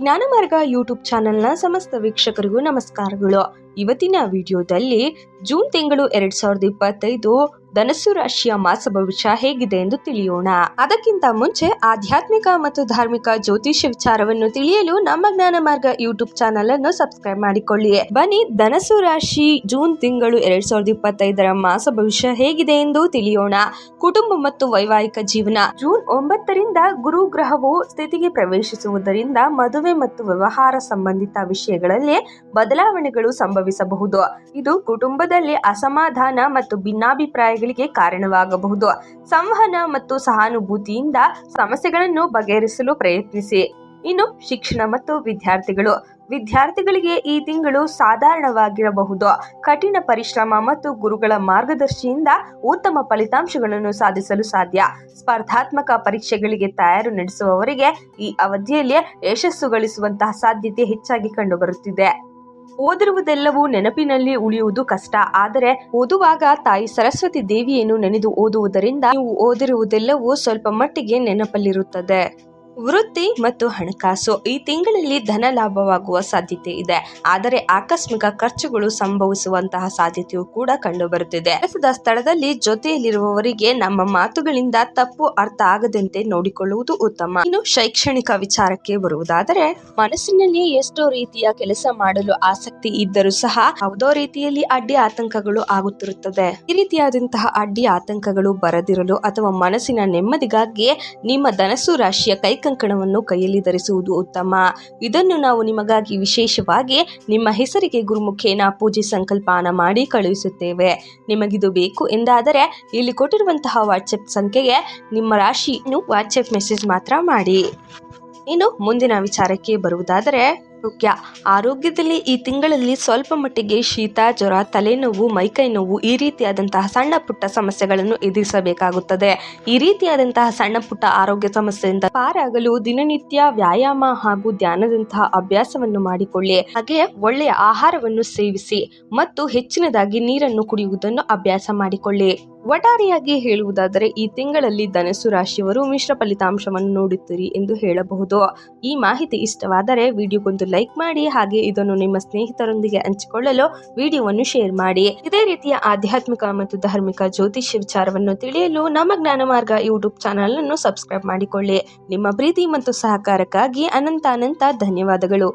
ಜ್ಞಾನಮಾರ್ಗ YouTube ಚಾನೆಲ್ನ ಸಮಸ್ತ ವೀಕ್ಷಕರಿಗೂ ನಮಸ್ಕಾರಗಳು. ಇವತ್ತಿನ ವಿಡಿಯೋದಲ್ಲಿ ಜೂನ್ ತಿಂಗಳು ಎರಡ್ ಸಾವಿರದ ಇಪ್ಪತ್ತೈದು ಧನಸ್ಸು ರಾಶಿಯ ಮಾಸ ಭವಿಷ್ಯ ಹೇಗಿದೆ ಎಂದು ತಿಳಿಯೋಣ. ಅದಕ್ಕಿಂತ ಮುಂಚೆ ಆಧ್ಯಾತ್ಮಿಕ ಮತ್ತು ಧಾರ್ಮಿಕ ಜ್ಯೋತಿಷ್ಯ ವಿಚಾರವನ್ನು ತಿಳಿಯಲು ನಮ್ಮ ಜ್ಞಾನ ಮಾರ್ಗ ಯೂಟ್ಯೂಬ್ ಚಾನೆಲ್ ಅನ್ನು ಸಬ್ಸ್ಕ್ರೈಬ್ ಮಾಡಿಕೊಳ್ಳಿ. ಬನ್ನಿ, ಧನಸ್ಸು ರಾಶಿ ಜೂನ್ ತಿಂಗಳು ಎರಡ್ ಸಾವಿರದ ಇಪ್ಪತ್ತೈದರ ಮಾಸ ಭವಿಷ್ಯ ಹೇಗಿದೆ ಎಂದು ತಿಳಿಯೋಣ. ಕುಟುಂಬ ಮತ್ತು ವೈವಾಹಿಕ ಜೀವನ. ಜೂನ್ ಒಂಬತ್ತರಿಂದ ಗುರು ಗ್ರಹವು ಸ್ಥಿತಿಗೆ ಪ್ರವೇಶಿಸುವುದರಿಂದ ಮದುವೆ ಮತ್ತು ವ್ಯವಹಾರ ಸಂಬಂಧಿತ ವಿಷಯಗಳಲ್ಲಿ ಬದಲಾವಣೆಗಳು ಸಂಭವಿಸಬಹುದು. ಇದು ಕುಟುಂಬದಲ್ಲಿ ಅಸಮಾಧಾನ ಮತ್ತು ಭಿನ್ನಾಭಿಪ್ರಾಯಗಳಿಗೆ ಕಾರಣವಾಗಬಹುದು. ಸಂವಹನ ಮತ್ತು ಸಹಾನುಭೂತಿಯಿಂದ ಸಮಸ್ಯೆಗಳನ್ನು ಬಗೆಹರಿಸಲು ಪ್ರಯತ್ನಿಸಿ. ಇನ್ನು ಶಿಕ್ಷಣ ಮತ್ತು ವಿದ್ಯಾರ್ಥಿಗಳು. ವಿದ್ಯಾರ್ಥಿಗಳಿಗೆ ಈ ತಿಂಗಳು ಸಾಧಾರಣವಾಗಿರಬಹುದು. ಕಠಿಣ ಪರಿಶ್ರಮ ಮತ್ತು ಗುರುಗಳ ಮಾರ್ಗದರ್ಶಿಯಿಂದ ಉತ್ತಮ ಫಲಿತಾಂಶಗಳನ್ನು ಸಾಧಿಸಲು ಸಾಧ್ಯ. ಸ್ಪರ್ಧಾತ್ಮಕ ಪರೀಕ್ಷೆಗಳಿಗೆ ತಯಾರು ನಡೆಸುವವರಿಗೆ ಈ ಅವಧಿಯಲ್ಲಿ ಯಶಸ್ಸು ಗಳಿಸುವಂತಹ ಸಾಧ್ಯತೆ ಹೆಚ್ಚಾಗಿ ಕಂಡುಬರುತ್ತಿದೆ. ಓದಿರುವುದೆಲ್ಲವೂ ನೆನಪಿನಲ್ಲಿ ಉಳಿಯುವುದು ಕಷ್ಟ. ಆದರೆ ಓದುವಾಗ ತಾಯಿ ಸರಸ್ವತಿ ದೇವಿಯನ್ನು ನೆನೆದು ಓದುವುದರಿಂದ ನೀವು ಓದಿರುವುದೆಲ್ಲವೂ ಸ್ವಲ್ಪ ಮಟ್ಟಿಗೆ ನೆನಪಲ್ಲಿರುತ್ತದೆ. ವೃತ್ತಿ ಮತ್ತು ಹಣಕಾಸು ಈ ತಿಂಗಳಲ್ಲಿ ಧನ ಲಾಭವಾಗುವ ಸಾಧ್ಯತೆ ಇದೆ. ಆದರೆ ಆಕಸ್ಮಿಕ ಖರ್ಚುಗಳು ಸಂಭವಿಸುವಂತಹ ಸಾಧ್ಯತೆಯು ಕೂಡ ಕಂಡುಬರುತ್ತಿದೆ. ಕೆಲಸದ ಸ್ಥಳದಲ್ಲಿ ಜೊತೆಯಲ್ಲಿರುವವರಿಗೆ ನಮ್ಮ ಮಾತುಗಳಿಂದ ತಪ್ಪು ಅರ್ಥ ಆಗದಂತೆ ನೋಡಿಕೊಳ್ಳುವುದು ಉತ್ತಮ. ಇನ್ನು ಶೈಕ್ಷಣಿಕ ವಿಚಾರಕ್ಕೆ ಬರುವುದಾದರೆ, ಮನಸ್ಸಿನಲ್ಲಿ ಎಷ್ಟೋ ರೀತಿಯ ಕೆಲಸ ಮಾಡಲು ಆಸಕ್ತಿ ಇದ್ದರೂ ಸಹ ಯಾವುದೋ ರೀತಿಯಲ್ಲಿ ಅಡ್ಡಿ ಆತಂಕಗಳು ಆಗುತ್ತಿರುತ್ತದೆ. ಈ ರೀತಿಯಾದಂತಹ ಅಡ್ಡಿ ಆತಂಕಗಳು ಬರದಿರಲು ಅಥವಾ ಮನಸ್ಸಿನ ನೆಮ್ಮದಿಗಾಗಿ ನಿಮ್ಮ ಧನಸು ರಾಶಿಯ ಕೈಕಂಕಣವನ್ನು ಕೈಯಲ್ಲಿ ಧರಿಸುವುದು ಉತ್ತಮ. ಇದನ್ನು ನಾವು ನಿಮಗಾಗಿ ವಿಶೇಷವಾಗಿ ನಿಮ್ಮ ಹೆಸರಿಗೆ ಗುರುಮುಖೇನ ಪೂಜೆ ಸಂಕಲ್ಪನ ಮಾಡಿ ಕಳುಹಿಸುತ್ತೇವೆ. ನಿಮಗಿದು ಬೇಕು ಎಂದಾದರೆ ಇಲ್ಲಿ ಕೊಟ್ಟಿರುವಂತಹ ವಾಟ್ಸಪ್ ಸಂಖ್ಯೆಗೆ ನಿಮ್ಮ ರಾಶಿಯನ್ನು ವಾಟ್ಸಪ್ ಮೆಸೇಜ್ ಮಾತ್ರ ಮಾಡಿ. ಇನ್ನು ಮುಂದಿನ ವಿಚಾರಕ್ಕೆ ಬರುವುದಾದರೆ ಆರೋಗ್ಯ. ಆರೋಗ್ಯದಲ್ಲಿ ಈ ತಿಂಗಳಲ್ಲಿ ಸ್ವಲ್ಪ ಮಟ್ಟಿಗೆ ಶೀತ, ಜ್ವರ, ತಲೆನೋವು ಮೈಕೈ ನೋವು ಈ ರೀತಿಯಾದಂತಹ ಸಣ್ಣ ಪುಟ್ಟ ಸಮಸ್ಯೆಗಳನ್ನು ಎದುರಿಸಬೇಕಾಗುತ್ತದೆ. ಈ ರೀತಿಯಾದಂತಹ ಸಣ್ಣ ಪುಟ್ಟ ಆರೋಗ್ಯ ಸಮಸ್ಯೆಯಿಂದ ಪಾರಾಗಲು ದಿನನಿತ್ಯ ವ್ಯಾಯಾಮ ಹಾಗೂ ಧ್ಯಾನದಂತಹ ಅಭ್ಯಾಸವನ್ನು ಮಾಡಿಕೊಳ್ಳಿ. ಹಾಗೆ ಒಳ್ಳೆಯ ಆಹಾರವನ್ನು ಸೇವಿಸಿ ಮತ್ತು ಹೆಚ್ಚಿನದಾಗಿ ನೀರನ್ನು ಕುಡಿಯುವುದನ್ನು ಅಭ್ಯಾಸ ಮಾಡಿಕೊಳ್ಳಿ. ಒಟ್ಟಾರೆಯಾಗಿ ಹೇಳುವುದಾದರೆ ಈ ತಿಂಗಳಲ್ಲಿ ಧನಸ್ಸು ರಾಶಿಯವರು ಮಿಶ್ರ ಫಲಿತಾಂಶವನ್ನು ನೋಡುತ್ತೀರಿ ಎಂದು ಹೇಳಬಹುದು. ಈ ಮಾಹಿತಿ ಇಷ್ಟವಾದರೆ ವಿಡಿಯೋಗೊಂದು ಲೈಕ್ ಮಾಡಿ ಹಾಗೆ ಇದನ್ನು ನಿಮ್ಮ ಸ್ನೇಹಿತರೊಂದಿಗೆ ಹಂಚಿಕೊಳ್ಳಲು ವಿಡಿಯೋವನ್ನು ಶೇರ್ ಮಾಡಿ. ಇದೇ ರೀತಿಯ ಆಧ್ಯಾತ್ಮಿಕ ಮತ್ತು ಧಾರ್ಮಿಕ ಜ್ಯೋತಿಷ್ಯ ವಿಚಾರವನ್ನು ತಿಳಿಯಲು ನಮ್ಮ ಜ್ಞಾನ ಮಾರ್ಗ ಯೂಟ್ಯೂಬ್ ಚಾನಲ್ ಅನ್ನು ಸಬ್ಸ್ಕ್ರೈಬ್ ಮಾಡಿಕೊಳ್ಳಿ. ನಿಮ್ಮ ಪ್ರೀತಿ ಮತ್ತು ಸಹಕಾರಕ್ಕಾಗಿ ಅನಂತ ಅನಂತ ಧನ್ಯವಾದಗಳು.